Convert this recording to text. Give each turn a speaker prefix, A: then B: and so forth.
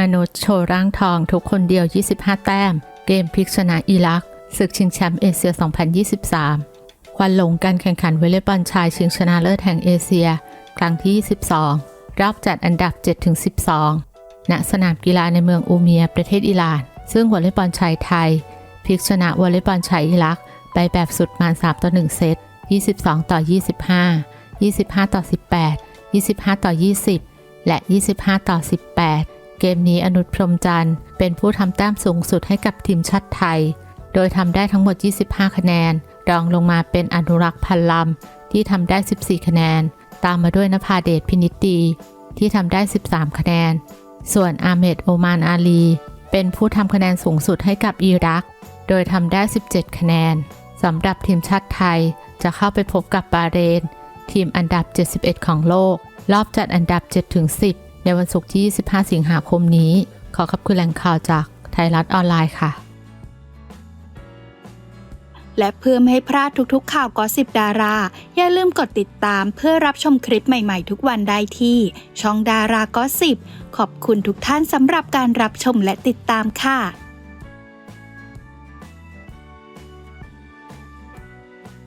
A: อนุชโชร่างทองทุกคนเดียว 25 แต้ม เกมพลิกชนะอิรักศึกชิงแชมป์เอเชีย 2023 ควันหลงการแข่งขันวอลเลย์บอลชายชิงชนะเลิศแห่งเอเชีย ครั้งที่ 22 รอบจัดอันดับ 7-12 ณ สนามกีฬาในเมืองอูเมีย ประเทศอิหร่าน ซึ่งวอลเลย์บอลชายไทยพลิกชนะวอลเลย์บอลชายอิรักไปแบบสุดมาน3ต่อ 1 เซต 22 ต่อ 25 25 ต่อ 18 25 ต่อ 20 และ 25 ต่อ 18 เกมนี้อนุพรหมจันทร์เป็นผู้ทำแต้มสูงสุดให้กับทีมชาติไทย โดยทำได้ทั้งหมด 25 คะแนน รองลงมาเป็นอนุรักษ์พันลำที่ทำได้ 14 คะแนน ตามมาด้วยนภาเดชพินิตดีที่ทำได้ 13 คะแนน ส่วนอาเมดโอมานอาลี เป็นผู้ทำคะแนนสูงสุดให้กับอิรัก โดยทำได้ 17 คะแนนสำหรับทีมชาติไทยจะเข้าไปพบกับบาเรน ทีมอันดับ 71 ของโลก รอบจัดอันดับ 7-10 ในวันศุกร์ที่ 25 สิงหาคมนี้ ขอขอบคุณแหล่งข่าวจากไทยรัฐออนไลน์ค่ะ
B: และเพื่อไม่ให้พลาดทุกๆ ข่าวกอสิบดารา อย่าลืมกดติดตามเพื่อรับชมคลิปใหม่ๆ ทุกวันได้ที่ ช่องดารากอสิบขอบคุณทุกท่านสำหรับการรับชมและติดตามค่ะ